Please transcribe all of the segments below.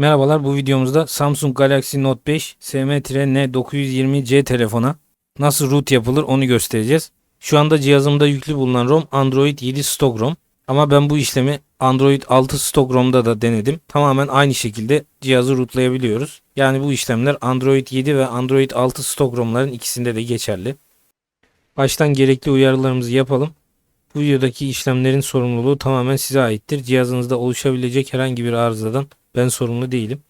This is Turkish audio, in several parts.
Merhabalar bu videomuzda Samsung Galaxy Note 5 SM-N920C telefona nasıl root yapılır onu göstereceğiz. Şu anda cihazımda yüklü bulunan ROM Android 7 Stock ROM ama ben bu işlemi Android 6 Stock ROM'da da denedim. Tamamen aynı şekilde cihazı rootlayabiliyoruz. Yani bu işlemler Android 7 ve Android 6 Stock ROM'ların ikisinde de geçerli. Baştan gerekli uyarılarımızı yapalım. Bu videodaki işlemlerin sorumluluğu tamamen size aittir. Cihazınızda oluşabilecek herhangi bir arızadan ben sorumlu değilim.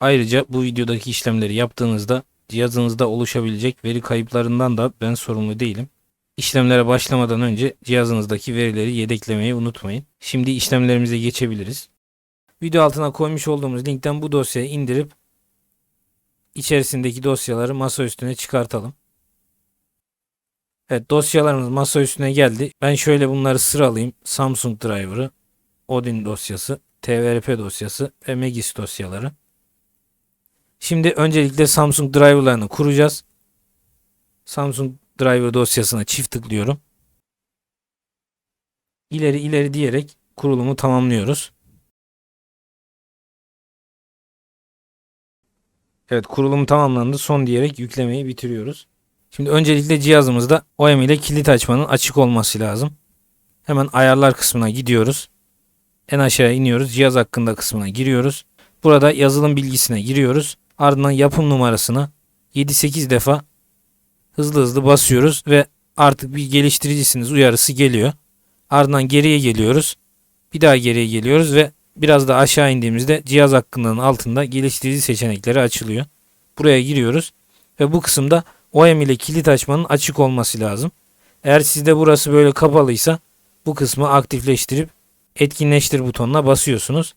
Ayrıca bu videodaki işlemleri yaptığınızda cihazınızda oluşabilecek veri kayıplarından da ben sorumlu değilim. İşlemlere başlamadan önce cihazınızdaki verileri yedeklemeyi unutmayın. Şimdi işlemlerimize geçebiliriz. Video altına koymuş olduğumuz linkten bu dosyayı indirip içerisindeki dosyaları masa üstüne çıkartalım. Evet dosyalarımız masa üstüne geldi. Ben şöyle bunları sıralayayım. Samsung Driver'ı, Odin dosyası, TVRP dosyası ve Megis dosyaları. Şimdi öncelikle Samsung driverlarını kuracağız. Samsung driver dosyasına çift tıklıyorum. İleri ileri diyerek kurulumu tamamlıyoruz. Evet kurulum tamamlandı. Son diyerek yüklemeyi bitiriyoruz. Şimdi öncelikle cihazımızda OEM ile kilit açmanın açık olması lazım. Hemen ayarlar kısmına gidiyoruz. En aşağıya iniyoruz. Cihaz hakkında kısmına giriyoruz. Burada yazılım bilgisine giriyoruz. Ardından yapım numarasına 7-8 defa hızlı hızlı basıyoruz ve artık bir geliştiricisiniz uyarısı geliyor. Ardından geriye geliyoruz. Bir daha geriye geliyoruz ve biraz da aşağı indiğimizde cihaz hakkında'nın altında geliştirici seçenekleri açılıyor. Buraya giriyoruz ve bu kısımda OEM ile kilit açmanın açık olması lazım. Eğer sizde burası böyle kapalıysa bu kısmı aktifleştirip etkinleştir butonuna basıyorsunuz.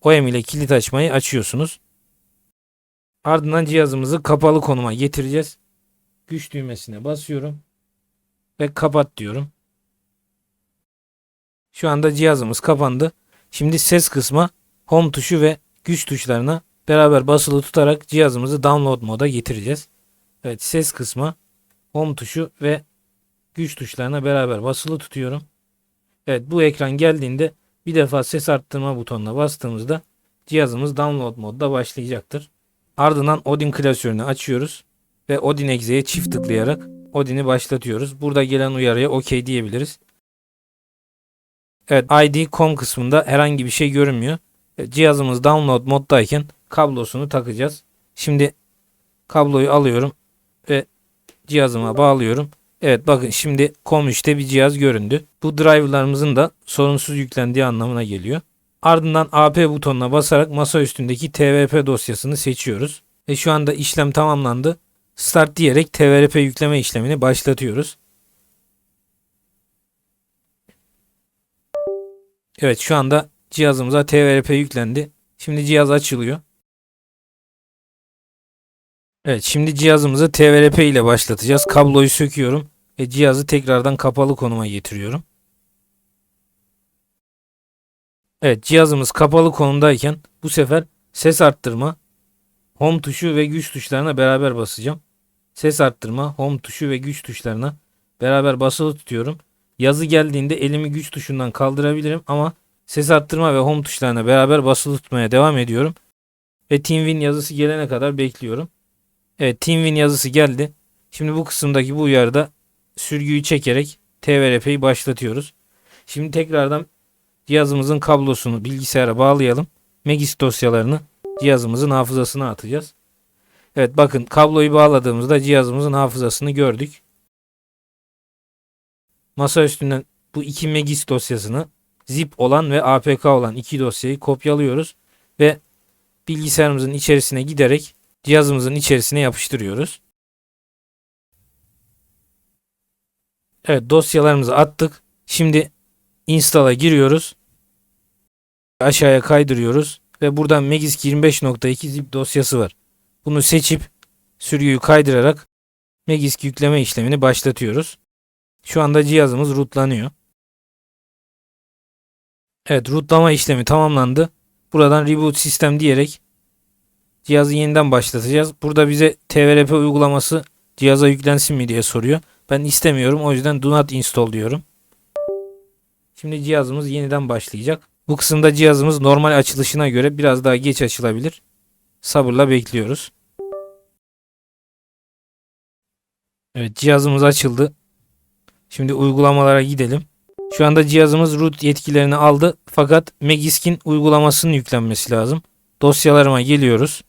OEM ile kilit açmayı açıyorsunuz. Ardından cihazımızı kapalı konuma getireceğiz. Güç düğmesine basıyorum ve kapat diyorum. Şu anda cihazımız kapandı. Şimdi ses kısmı home tuşu ve güç tuşlarına beraber basılı tutarak cihazımızı download moda getireceğiz. Evet ses kısmı home tuşu ve güç tuşlarına beraber basılı tutuyorum. Evet bu ekran geldiğinde bir defa ses arttırma butonuna bastığımızda cihazımız download modda başlayacaktır. Ardından Odin klasörünü açıyoruz ve Odin Exe'ye çift tıklayarak Odin'i başlatıyoruz. Burada gelen uyarıya OK diyebiliriz. Evet ID.com kısmında herhangi bir şey görünmüyor. Evet, cihazımız download moddayken kablosunu takacağız. Şimdi kabloyu alıyorum ve cihazıma bağlıyorum. Evet bakın şimdi COM3'te bir cihaz göründü. Bu driverlarımızın da sorunsuz yüklendiği anlamına geliyor. Ardından AP butonuna basarak masa üstündeki TVP dosyasını seçiyoruz. Ve şu anda işlem tamamlandı. Start diyerek TVRP yükleme işlemini başlatıyoruz. Evet şu anda cihazımıza TVRP yüklendi. Şimdi cihaz açılıyor. Evet şimdi cihazımızı TVRP ile başlatacağız. Kabloyu söküyorum ve cihazı tekrardan kapalı konuma getiriyorum. Evet cihazımız kapalı konumdayken bu sefer ses arttırma, home tuşu ve güç tuşlarına beraber basacağım. Ses arttırma, home tuşu ve güç tuşlarına beraber basılı tutuyorum. Yazı geldiğinde elimi güç tuşundan kaldırabilirim ama ses arttırma ve home tuşlarına beraber basılı tutmaya devam ediyorum. Ve TeamWin yazısı gelene kadar bekliyorum. Evet TeamWin yazısı geldi. Şimdi bu kısımdaki bu uyarıda sürgüyü çekerek TVRP'yi başlatıyoruz. Şimdi tekrardan cihazımızın kablosunu bilgisayara bağlayalım. Megis dosyalarını cihazımızın hafızasına atacağız. Evet bakın kabloyu bağladığımızda cihazımızın hafızasını gördük. Masa üstünden bu iki Megis dosyasını zip olan ve APK olan iki dosyayı kopyalıyoruz ve bilgisayarımızın içerisine giderek cihazımızın içerisine yapıştırıyoruz. Evet dosyalarımızı attık. Şimdi install'a giriyoruz. Aşağıya kaydırıyoruz ve buradan Magisk 25.2 zip dosyası var. Bunu seçip sürgüyü kaydırarak Magisk yükleme işlemini başlatıyoruz. Şu anda cihazımız rootlanıyor. Evet rootlama işlemi tamamlandı. Buradan reboot sistem diyerek cihazı yeniden başlatacağız. Burada bize TVRP uygulaması cihaza yüklensin mi diye soruyor. Ben istemiyorum o yüzden do not install diyorum. Şimdi cihazımız yeniden başlayacak. Bu kısımda cihazımız normal açılışına göre biraz daha geç açılabilir. Sabırla bekliyoruz. Evet cihazımız açıldı. Şimdi uygulamalara gidelim. Şu anda cihazımız root yetkilerini aldı fakat Megiskin uygulamasının yüklenmesi lazım. Dosyalarıma geliyoruz.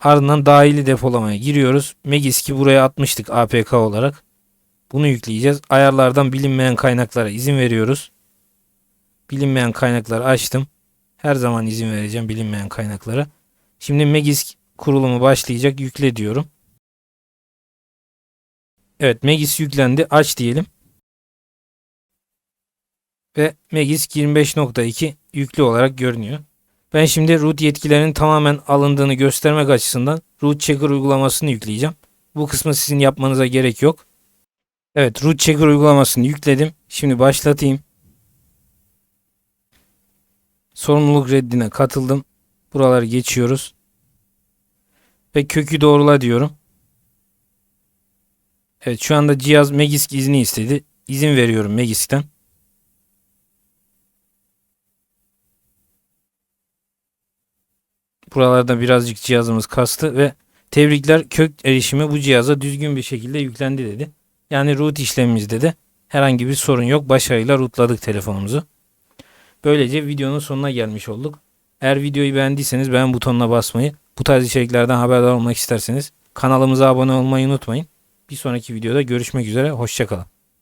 Ardından dahili depolamaya giriyoruz. Megisk'i buraya atmıştık APK olarak. Bunu yükleyeceğiz. Ayarlardan bilinmeyen kaynaklara izin veriyoruz. Bilinmeyen kaynakları açtım. Her zaman izin vereceğim bilinmeyen kaynaklara. Şimdi Megisk kurulumu başlayacak. Yükle diyorum. Evet Megis yüklendi. Aç diyelim. Ve Megis 25.2 yüklü olarak görünüyor. Ben şimdi root yetkilerinin tamamen alındığını göstermek açısından root checker uygulamasını yükleyeceğim. Bu kısmı sizin yapmanıza gerek yok. Evet root checker uygulamasını yükledim. Şimdi başlatayım. Sorumluluk reddine katıldım. Buraları geçiyoruz. Ve kökü doğrula diyorum. Evet şu anda cihaz Megisk izni istedi. İzin veriyorum Megisk'ten. Buralarda birazcık cihazımız kastı ve tebrikler kök erişimi bu cihaza düzgün bir şekilde yüklendi dedi. Yani root işlemimizde de herhangi bir sorun yok. Başarıyla rootladık telefonumuzu. Böylece videonun sonuna gelmiş olduk. Eğer videoyu beğendiyseniz beğen butonuna basmayı, bu tarz içeriklerden haberdar olmak isterseniz kanalımıza abone olmayı unutmayın. Bir sonraki videoda görüşmek üzere. Hoşçakalın.